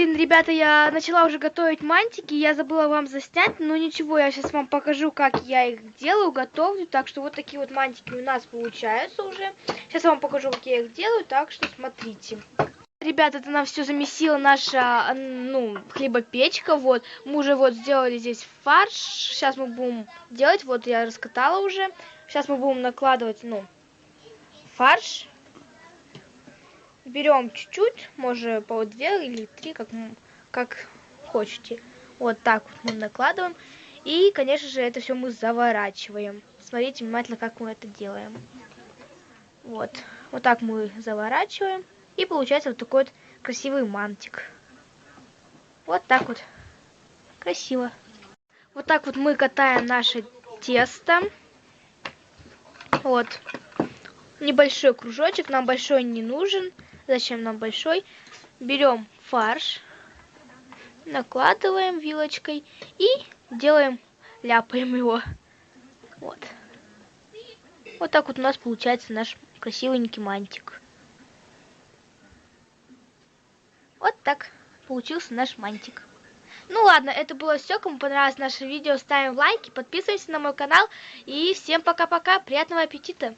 Блин, ребята, я начала уже готовить мантики, я забыла вам заснять, но ничего, я сейчас вам покажу, как я их делаю, готовлю. Так что вот такие вот мантики у нас получаются уже. Сейчас я вам покажу, как я их делаю, так что смотрите. Ребята, это нам все замесила наша, ну, хлебопечка, вот. Мы уже вот сделали здесь фарш, сейчас мы будем делать, вот я раскатала уже. Сейчас мы будем накладывать, ну, фарш. Берем чуть-чуть, может по две или три, как, как хотите. Вот так вот мы накладываем. И, конечно же, это все мы заворачиваем. Смотрите внимательно, как мы это делаем. Вот. Вот так мы заворачиваем. И получается вот такой вот красивый мантик. Вот так вот. Красиво. Вот так вот мы катаем наше тесто. Вот. Небольшой кружочек. Нам большой не нужен. Зачем нам большой? Берем фарш. Накладываем вилочкой. И делаем, ляпаем его. Вот. Вот так вот у нас получается наш красивенький мантик. Вот так получился наш мантик. Ну ладно, это было все. Кому понравилось наше видео, ставим лайки, подписываемся на мой канал. И всем пока-пока, приятного аппетита!